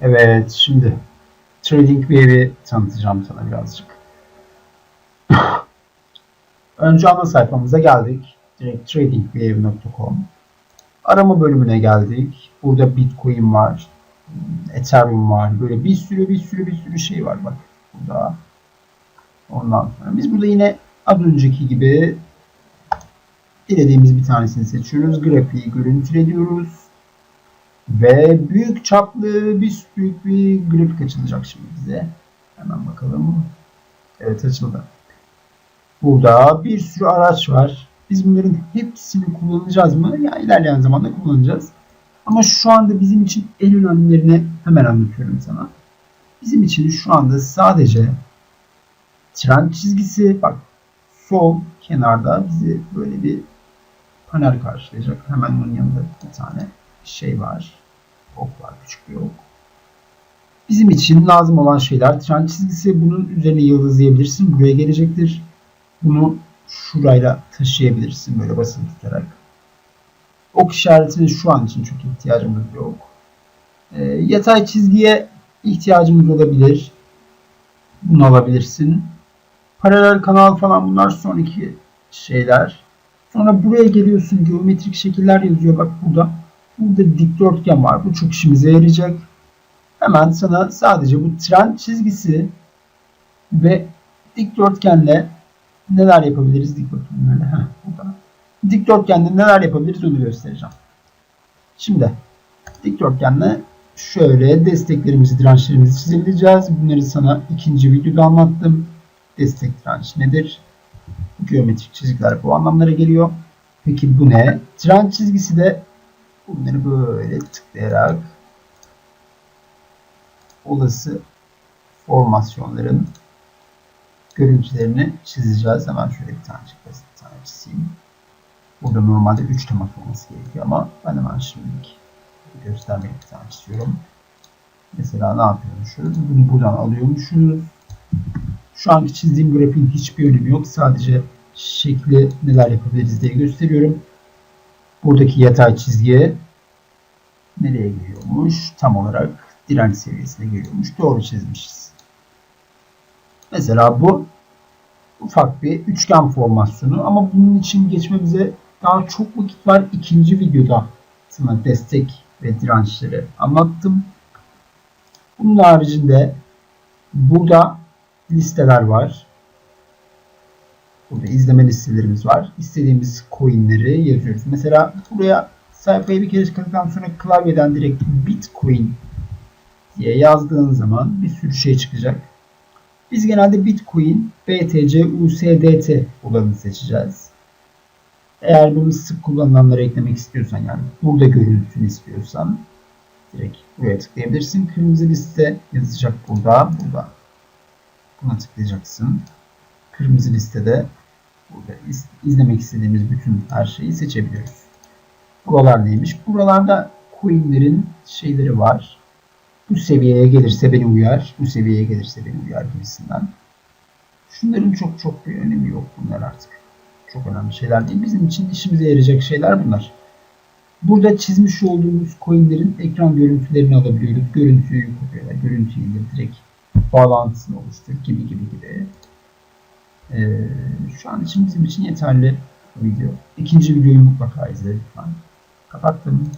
Evet şimdi Trading Wave'i tanıtacağım sana birazcık. Önce ana sayfamıza geldik. Direkt tradingwave.com Arama bölümüne geldik. Burada Bitcoin var. Ethereum var. Böyle bir sürü bir sürü bir sürü şey var bak burada. Ondan sonra biz burada yine az önceki gibi dilediğimiz bir tanesini seçiyoruz. Grafiği görüntüleniyoruz. Ve büyük çaplı bir büyük bir grafik açılacak şimdi bize. Hemen bakalım. Evet açıldı. Burada bir sürü araç var. Biz bunların hepsini kullanacağız mı? Ya ilerleyen zamanda kullanacağız. Ama şu anda bizim için en önemlilerini hemen anlatıyorum sana. Bizim için şu anda sadece trend çizgisi bak sol kenarda bizi böyle bir panel karşılayacak. Hemen onun yanında bir tane şey var. Ok var. Küçük bir ok. Bizim için lazım olan şeyler trend çizgisi. Bunun üzerine yıldızlayabilirsin. Buraya gelecektir. Bunu şurayla taşıyabilirsin böyle basılı tutarak. Ok işaretine şu an için çok ihtiyacımız yok. E, yatay çizgiye ihtiyacımız olabilir. Bunu alabilirsin. Paralel kanal falan bunlar sonraki şeyler. Sonra buraya geliyorsun geometrik şekiller yazıyor bak burada. Burada dikdörtgen var. Bu çok işimize yarayacak. Hemen sana sadece bu trend çizgisi ve dikdörtgenle neler yapabiliriz dikdörtgenlerle. Dikdörtgenle neler yapabiliriz onu göstereceğim. Şimdi dikdörtgenle şöyle desteklerimizi, dirençlerimizi çizebileceğiz. Bunları sana ikinci videoda anlattım. Destek direnç nedir? Geometrik çizgiler bu anlamlara geliyor. Peki bu ne? Trend çizgisi de bunları böyle tıklayarak olası formasyonların görüntülerini çizeceğiz. Hemen şöyle bir tane basit tane çizeyim. Burada normalde 3 temas olması gerekiyor ama ben hemen şimdilik göstermek bir tane çiziyorum. Mesela ne yapıyormuşuz? Bunu buradan alıyormuşuz. Şu anki çizdiğim grafiğin hiçbir önemi yok. Sadece şekli neler yapabiliriz diye gösteriyorum. Buradaki yatay çizgiye nereye geliyormuş? Tam olarak direnç seviyesine geliyormuş. Doğru çizmişiz. Mesela bu ufak bir üçgen formasyonu ama bunun için geçmemize daha çok vakit var. İkinci videoda sana destek ve dirençleri anlattım. Bunun haricinde burada listeler var. Burada izleme listelerimiz var. İstediğimiz coinleri yazıyoruz. Mesela buraya sayfayı bir kere tıkladıktan sonra klavyeden direkt Bitcoin diye yazdığın zaman bir sürü şey çıkacak. Biz genelde Bitcoin, BTC, USDT olanı seçeceğiz. Eğer bunu sık kullanılanları eklemek istiyorsan yani burada görüntüsünü istiyorsan direkt buraya tıklayabilirsin. Kırmızı liste yazacak burada. Burada. Buna tıklayacaksın. Kırmızı listede burada iz, izlemek istediğimiz bütün her şeyi seçebiliyoruz. Buralar neymiş? Buralarda coinlerin şeyleri var. Bu seviyeye gelirse beni uyar, bu seviyeye gelirse beni uyar gibisinden. Şunların çok çok bir önemi yok bunlar artık. Çok önemli şeyler değil. Bizim için işimize yarayacak şeyler bunlar. Burada çizmiş olduğumuz coinlerin ekran görüntülerini alabiliyoruz. Görüntüyü kopyala, görüntüyü direkt bağlantısını oluştur gibi gibi gibi. Ee, şu an için bizim için yeterli bu video. İkinci videoyu mutlaka izle lütfen. Kapattım.